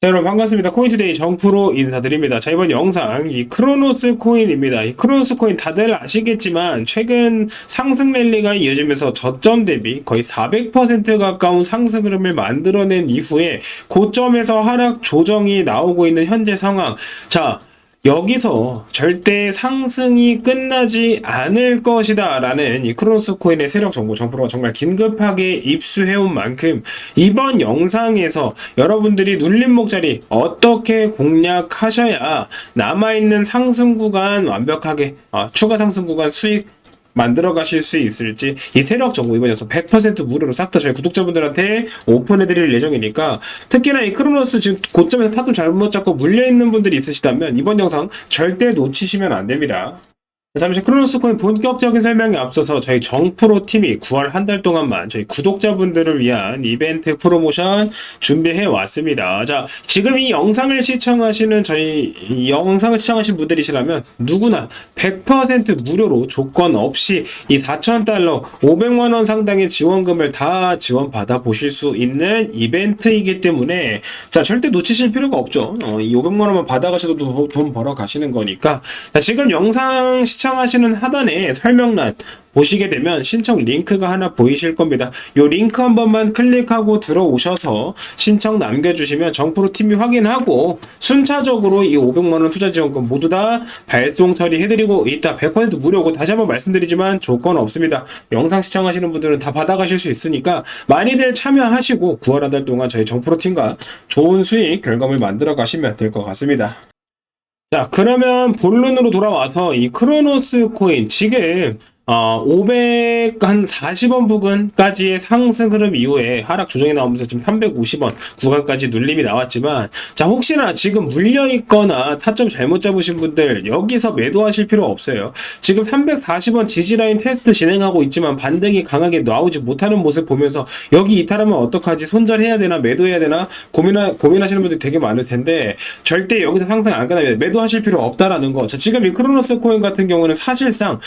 자, 여러분 반갑습니다. 코인투데이 정프로 인사드립니다. 자, 이번 영상 이 크로노스 코인입니다. 이 크로노스 코인 다들 아시겠지만 최근 상승 랠리가 이어지면서 저점 대비 거의 400% 가까운 상승 흐름을 만들어낸 이후에 고점에서 하락 조정이 나오고 있는 현재 상황. 자, 여기서 절대 상승이 끝나지 않을 것이다 라는 이 크로노스 코인의 세력 정보 정보가 정말 긴급하게 입수해온 만큼 이번 영상에서 여러분들이 눌림목 자리 어떻게 공략하셔야 남아있는 상승 구간 완벽하게 아, 추가 상승 구간 수익 만들어 가실 수 있을지 이 세력 정보 이번 영상 100% 무료로 싹 다 저희 구독자분들한테 오픈해 드릴 예정이니까 특히나 이 크로노스 지금 고점에서 타점 잘못 잡고 물려 있는 분들이 있으시다면 이번 영상 절대 놓치시면 안 됩니다. 잠시 크로노스 코인 본격적인 설명에 앞서서 저희 정프로 팀이 9월 한 달 동안만 저희 구독자분들을 위한 이벤트 프로모션 준비해 왔습니다. 자, 지금 이 영상을 시청하시는 저희 이 영상을 시청하신 분들이시라면 누구나 100% 무료로 조건 없이 이 4,000달러, 500만 원 상당의 지원금을 다 지원 받아 보실 수 있는 이벤트이기 때문에 자, 절대 놓치실 필요가 없죠. 어, 이 500만 원만 받아 가셔도 도- 돈 벌어 가시는 거니까. 자, 지금 영상 시 청하시는 하단에 설명란 보시게 되면 신청 링크가 하나 보이실 겁니다. 이 링크 한 번만 클릭하고 들어오셔서 신청 남겨주시면 정프로 팀이 확인하고 순차적으로 이 500만 원 투자 지원금 모두 다 발송 처리해드리고 있다. 100% 무료고 다시 한번 말씀드리지만 조건 없습니다. 영상 시청하시는 분들은 다 받아가실 수 있으니까 많이들 참여하시고 9월 한 달 동안 저희 정프로 팀과 좋은 수익 결과물 만들어 가시면 될 것 같습니다. 자, 그러면 본론으로 돌아와서 이 크로노스 코인 지금 어, 500 한 40원 부근까지의 상승 흐름 이후에 하락 조정이 나오면서 지금 350원 구간까지 눌림이 나왔지만 자, 혹시나 지금 물려 있거나 타점 잘못 잡으신 분들 여기서 매도하실 필요 없어요. 지금 340원 지지라인 테스트 진행하고 있지만 반등이 강하게 나오지 못하는 모습 보면서 여기 이탈하면 어떡하지? 손절해야 되나 매도해야 되나 고민하, 고민하시는 분들이 되게 많을 텐데 절대 여기서 상승 안 끝납니다. 매도하실 필요 없다라는 거. 자, 지금 이 크로노스 코인 같은 경우는 사실상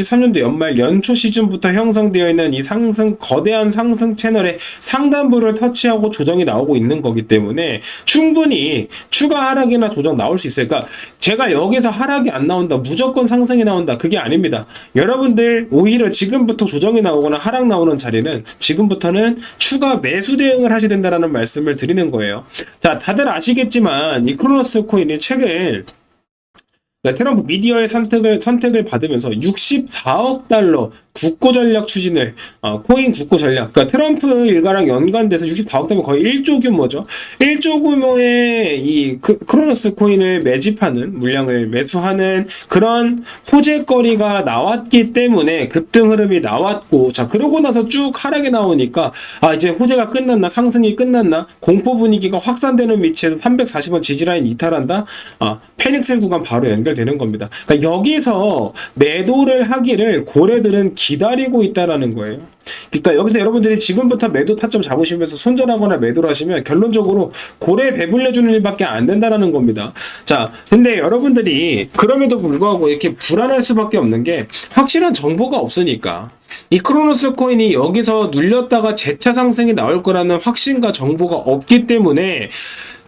2023년도 연말 연초 시즌부터 형성되어 있는 이 상승 거대한 상승 채널의 상단부를 터치하고 조정이 나오고 있는 거기 때문에 충분히 추가 하락이나 조정 나올 수 있어요. 그러니까 제가 여기서 하락이 안 나온다, 무조건 상승이 나온다, 그게 아닙니다. 여러분들 오히려 지금부터 조정이 나오거나 하락 나오는 자리는 지금부터는 추가 매수 대응을 하셔야 된다라는 말씀을 드리는 거예요. 자, 다들 아시겠지만 이 크로노스 코인이 최근 그러니까 트럼프 미디어의 선택을 선택을 받으면서 64억 달러 국고 전략 추진을 어, 코인 국고 전략. 그러니까 트럼프 일가랑 연관돼서 64억 달러 거의 1조 규모죠. 1조 규모의 이 크, 크로노스 코인을 매집하는 물량을 매수하는 그런 호재거리가 나왔기 때문에 급등 흐름이 나왔고 자 그러고 나서 쭉 하락이 나오니까 아 이제 호재가 끝났나 상승이 끝났나 공포 분위기가 확산되는 위치에서 340원 지지라인 이탈한다? 아 패닉셀 구간 바로 연결 되는 겁니다. 그러니까 여기서 매도를 하기를 고래들은 기다리고 있다라는 거예요. 그러니까 여기서 여러분들이 지금부터 매도 타점 잡으시면서 손절하거나 매도를 하시면 결론적으로 고래 배불려 주는 일밖에 안 된다라는 겁니다. 자, 근데 여러분들이 그럼에도 불구하고 이렇게 불안할 수밖에 없는 게 확실한 정보가 없으니까. 이 크로노스 코인이 여기서 눌렸다가 재차 상승이 나올 거라는 확신과 정보가 없기 때문에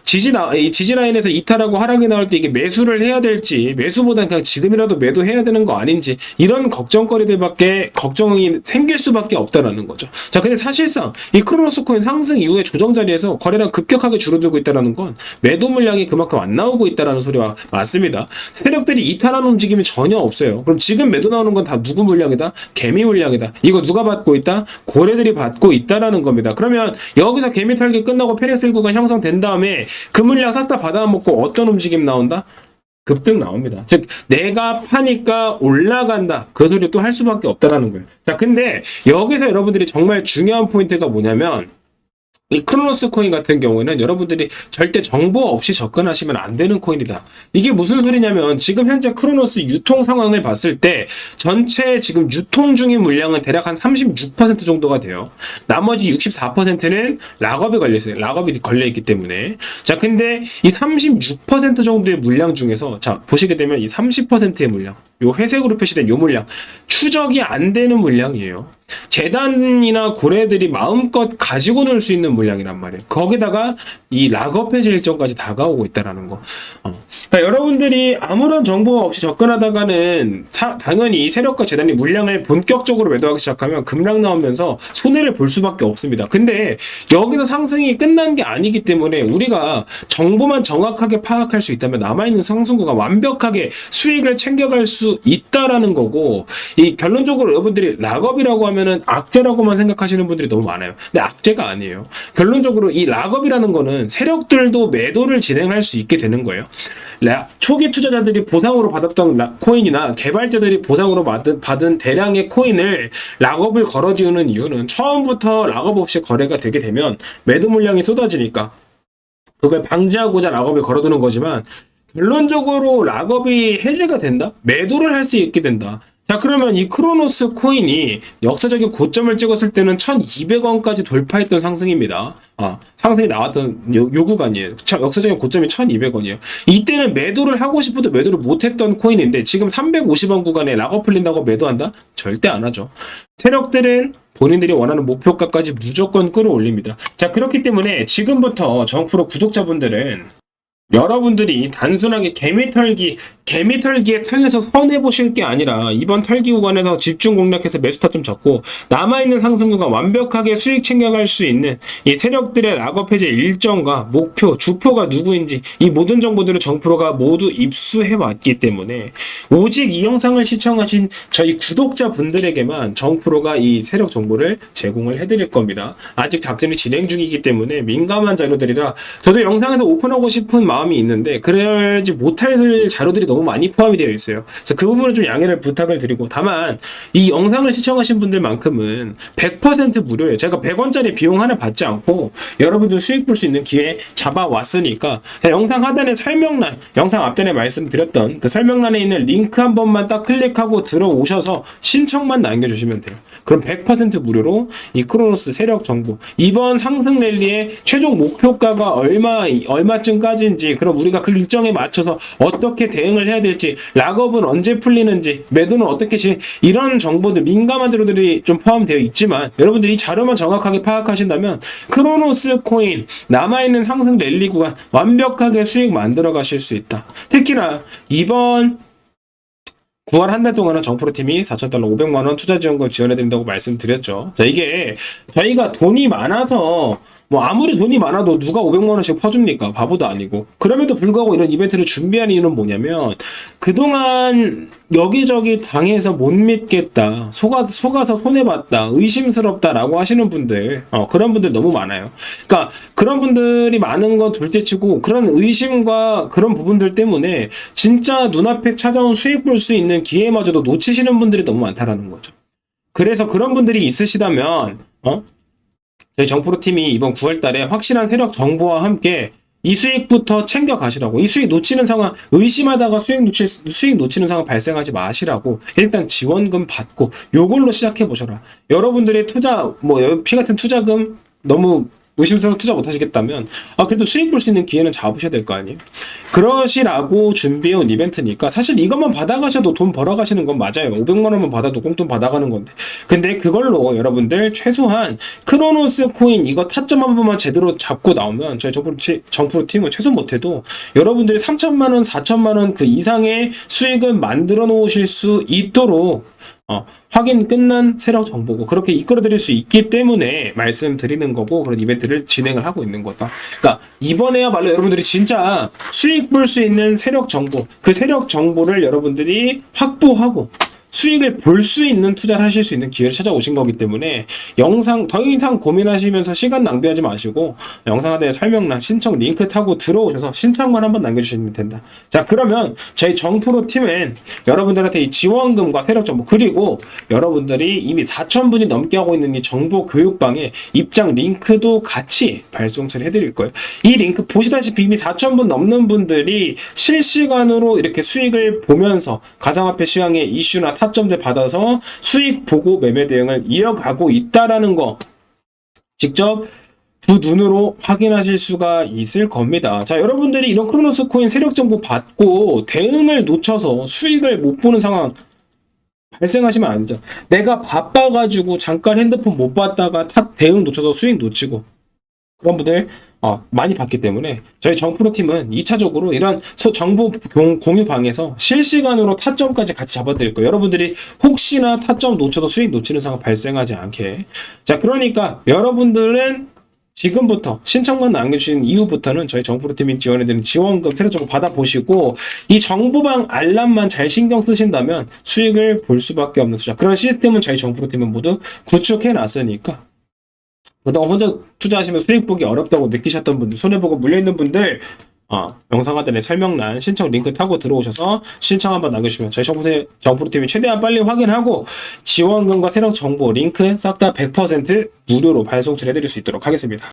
지지 나, 이 지지 라인에서 이탈하고 하락이 나올 때 이게 매수를 해야 될지, 매수보다는 그냥 지금이라도 매도해야 되는 거 아닌지, 이런 걱정거리들밖에, 걱정이 생길 수밖에 없다라는 거죠. 자, 근데 사실상 이 크로노스 코인 상승 이후에 조정 자리에서 거래량 급격하게 줄어들고 있다라는 건 매도 물량이 그만큼 안 나오고 있다라는 소리와 맞습니다. 세력들이 이탈하는 움직임이 전혀 없어요. 그럼 지금 매도 나오는 건 다 누구 물량이다? 개미 물량이다. 이거 누가 받고 있다? 고래들이 받고 있다라는 겁니다. 그러면 여기서 개미 털기 끝나고 페렉셀 구간 형성된 다음에 그 물량 싹 다 받아먹고 어떤 움직임 나온다? 급등 나옵니다. 즉 내가 파니까 올라간다. 그 소리 또 할 수밖에 없다라는 거예요. 자, 근데 여기서 여러분들이 정말 중요한 포인트가 뭐냐면 이 크로노스 코인 같은 경우에는 여러분들이 절대 정보 없이 접근하시면 안 되는 코인이다. 이게 무슨 소리냐면 지금 현재 크로노스 유통 상황을 봤을 때 전체 지금 유통 중인 물량은 대략 한 36% 정도가 돼요. 나머지 64%는 락업에 걸려 있어요. 락업이 걸려 있기 때문에. 자, 근데 이 36% 정도의 물량 중에서 자, 보시게 되면 이 30%의 물량, 요 회색으로 표시된 요 물량 추적이 안 되는 물량이에요. 재단이나 고래들이 마음껏 가지고 놀 수 있는 물량이란 말이에요. 거기다가 이 락업 해제 일정까지 다가오고 있다라는 거. 어. 그러니까 여러분들이 아무런 정보 없이 접근하다가는 사- 당연히 세력과 재단이 물량을 본격적으로 매도하기 시작하면 급락 나오면서 손해를 볼 수밖에 없습니다. 근데 여기서 상승이 끝난 게 아니기 때문에 우리가 정보만 정확하게 파악할 수 있다면 남아있는 상승구가 완벽하게 수익을 챙겨갈 수 있다라는 거고 이 결론적으로 여러분들이 락업이라고 하면은 악재라고만 생각하시는 분들이 너무 많아요. 근데 악재가 아니에요. 결론적으로 이 락업이라는 거는 세력들도 매도를 진행할 수 있게 되는 거예요. 라- 초기 투자자들이 보상으로 받았던 라- 코인이나 개발자들이 보상으로 받은, 받은 대량의 코인을 락업을 걸어지우는 이유는 처음부터 락업 없이 거래가 되게 되면 매도 물량이 쏟아지니까 그걸 방지하고자 락업을 걸어두는 거지만 결론적으로 락업이 해제가 된다? 매도를 할 수 있게 된다. 자, 그러면 이 크로노스 코인이 역사적인 고점을 찍었을 때는 1200원까지 돌파했던 상승입니다. 아, 상승이 나왔던 요, 요 구간이에요. 차- 역사적인 고점이 1200원이에요. 이때는 매도를 하고 싶어도 매도를 못했던 코인인데 지금 350원 구간에 락업 풀린다고 매도한다? 절대 안 하죠. 세력들은 본인들이 원하는 목표가까지 무조건 끌어올립니다. 자, 그렇기 때문에 지금부터 정프로 구독자분들은 여러분들이 단순하게 개미털기, 개미 털기에 털려서 손해보실 게 아니라 이번 털기 구간에서 집중 공략해서 매수타 좀 잡고 남아있는 상승 구간 완벽하게 수익 챙겨갈 수 있는 이 세력들의 락업 해제 일정과 목표, 주표가 누구인지 이 모든 정보들을 정프로가 모두 입수해 왔기 때문에 오직 이 영상을 시청하신 저희 구독자 분들에게만 정프로가 이 세력 정보를 제공을 해드릴 겁니다. 아직 작전이 진행 중이기 때문에 민감한 자료들이라 저도 영상에서 오픈하고 싶은 마음이 있는데 그래야지 못할 자료들이 너무 많이 포함이 되어 있어요. 그래서 그 부분을 좀 양해를 부탁을 드리고 다만 이 영상을 시청하신 분들만큼은 100% 무료예요. 제가 100원짜리 비용 하나 받지 않고 여러분들 수익 볼 수 있는 기회 잡아왔으니까 자, 영상 하단에 설명란, 영상 앞전에 말씀드렸던 그 설명란에 있는 링크 한 번만 딱 클릭하고 들어오셔서 신청만 남겨주시면 돼요. 그럼 100% 무료로 이 크로노스 세력 정보 이번 상승 랠리의 최종 목표가가 얼마 얼마쯤까지인지 그럼 우리가 그 일정에 맞춰서 어떻게 대응을 해야 될지 락업은 언제 풀리는지 매도는 어떻게 시 이런 정보들 민감한 자료들이 좀 포함되어 있지만 여러분들이 이 자료만 정확하게 파악하신다면 크로노스 코인 남아있는 상승 랠리 구간 완벽하게 수익 만들어 가실 수 있다. 특히나 이번 9월 한 달 동안은 정프로 팀이 4,000달러 500만 원 투자 지원금 지원해 드린다고 말씀드렸죠. 자, 이게 저희가 돈이 많아서 뭐 아무리 돈이 많아도 누가 500만 원씩 퍼줍니까? 바보도 아니고. 그럼에도 불구하고 이런 이벤트를 준비한 이유는 뭐냐면 그동안 여기저기 당해서 못 믿겠다. 속아, 속아서 손해봤다. 의심스럽다라고 하시는 분들, 어, 그런 분들 너무 많아요. 그러니까 그런 분들이 많은 건 둘째치고 그런 의심과 그런 부분들 때문에 진짜 눈앞에 찾아온 수익 볼 수 있는 기회마저도 놓치시는 분들이 너무 많다라는 거죠. 그래서 그런 분들이 있으시다면, 어? 저희 정프로 팀이 이번 9월 달에 확실한 세력 정보와 함께 이 수익부터 챙겨 가시라고. 이 수익 놓치는 상황, 의심하다가 수익 놓칠, 수익 놓치는 상황 발생하지 마시라고. 일단 지원금 받고 요걸로 시작해 보셔라. 여러분들의 투자, 뭐, 피 같은 투자금 너무 의심스러워 투자 못 하시겠다면, 아, 그래도 수익 볼 수 있는 기회는 잡으셔야 될 거 아니에요? 그러시라고 준비해온 이벤트니까 사실 이것만 받아가셔도 돈 벌어가시는 건 맞아요. 500만 원만 받아도 꽁돈 받아가는 건데. 근데 그걸로 여러분들 최소한 크로노스 코인 이거 타점 한 번만 제대로 잡고 나오면 저희 정프로, 치- 정프로 팀은 최소 못해도 여러분들이 3천만 원, 4천만 원 그 이상의 수익을 만들어 놓으실 수 있도록 어, 확인 끝난 세력 정보고 그렇게 이끌어드릴 수 있기 때문에 말씀드리는 거고 그런 이벤트를 진행을 하고 있는 거다. 그러니까 이번에야말로 여러분들이 진짜 수익 볼 수 있는 세력 정보 그 세력 정보를 여러분들이 확보하고 수익을 볼 수 있는 투자를 하실 수 있는 기회를 찾아오신 거기 때문에 영상 더 이상 고민하시면서 시간 낭비하지 마시고 영상 하단에 설명란 신청 링크 타고 들어오셔서 신청만 한번 남겨주시면 된다. 자 그러면 저희 정프로 팀은 여러분들한테 이 지원금과 세력 정보 그리고 여러분들이 이미 4천 분이 넘게 하고 있는 이 정보 교육방에 입장 링크도 같이 발송처리 해드릴 거예요. 이 링크 보시다시피 이미 4천 분 넘는 분들이 실시간으로 이렇게 수익을 보면서 가상화폐 시황의 이슈나 타점들 받아서 수익 보고 매매 대응을 이어가고 있다라는 거 직접 두 눈으로 확인하실 수가 있을 겁니다. 자, 여러분들이 이런 크로노스 코인 세력 정보 받고 대응을 놓쳐서 수익을 못 보는 상황 발생하시면 안 되죠. 내가 바빠가지고 잠깐 핸드폰 못 봤다가 탑 대응 놓쳐서 수익 놓치고 그런 분들 어, 많이 봤기 때문에 저희 정프로 팀은 2차적으로 이런 소- 정보 공, 공유 방에서 실시간으로 타점까지 같이 잡아드릴 거예요. 여러분들이 혹시나 타점 놓쳐서 수익 놓치는 상황 발생하지 않게. 자, 그러니까 여러분들은 지금부터 신청만 남겨주신 이후부터는 저희 정프로 팀이 지원해드리는 지원금 세력적으로 받아보시고 이 정보방 알람만 잘 신경 쓰신다면 수익을 볼 수밖에 없는 투자. 그런 시스템은 저희 정프로 팀은 모두 구축해 놨으니까 그동안 혼자 투자하시면 수익 보기 어렵다고 느끼셨던 분들, 손해보고 물려있는 분들, 어, 영상 하단에 설명란 신청 링크 타고 들어오셔서 신청 한번 남겨주시면 저희 정프로, 정프로팀이 최대한 빨리 확인하고 지원금과 세력 정보 링크 싹 다 100% 무료로 발송처리 해드릴 수 있도록 하겠습니다.